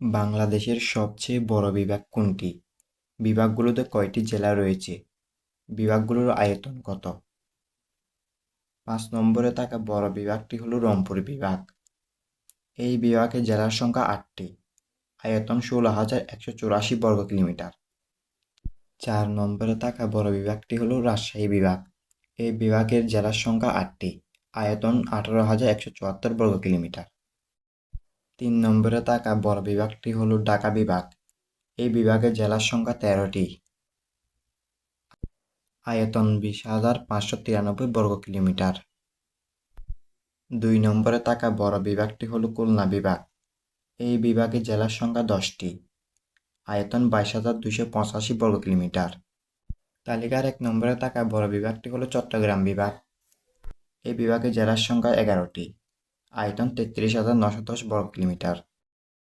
বাংলাদেশের সবচেয়ে বড় বিভাগ কোনটি? বিভাগগুলোতে কয়টি জেলা রয়েছে? বিভাগগুলোর আয়তন কত? পাঁচ নম্বরে থাকা বড় বিভাগটি হলো রংপুর বিভাগ। এই বিভাগে জেলার সংখ্যা আটটি। আয়তন ষোলো হাজার একশো চুরাশি বর্গ কিলোমিটার। চার নম্বরে থাকা বড় বিভাগটি হলো রাজশাহী বিভাগ। এই বিভাগের জেলার সংখ্যা আটটি। আয়তন আঠারো হাজার একশো চুয়াত্তর বর্গ কিলোমিটার। তিন নম্বরে থাকা বড় বিভাগটি হলো ঢাকা বিভাগ। এই বিভাগে জেলার সংখ্যা তেরোটি। আয়তন বিশ হাজার পাঁচশো তিরানব্বই বর্গ কিলোমিটার। দুই নম্বরে থাকা বড় বিভাগটি হলো খুলনা বিভাগ। এই বিভাগে জেলার সংখ্যা দশটি। আয়তন বাইশ হাজার দুশো পঁচাশি বর্গ কিলোমিটার। তালিকার এক নম্বরে থাকা বড় বিভাগটি হল চট্টগ্রাম বিভাগ। এই বিভাগে জেলার সংখ্যা এগারোটি। আয়তন তেত্রিশ হাজার নশো দশ বর্গ কিলোমিটার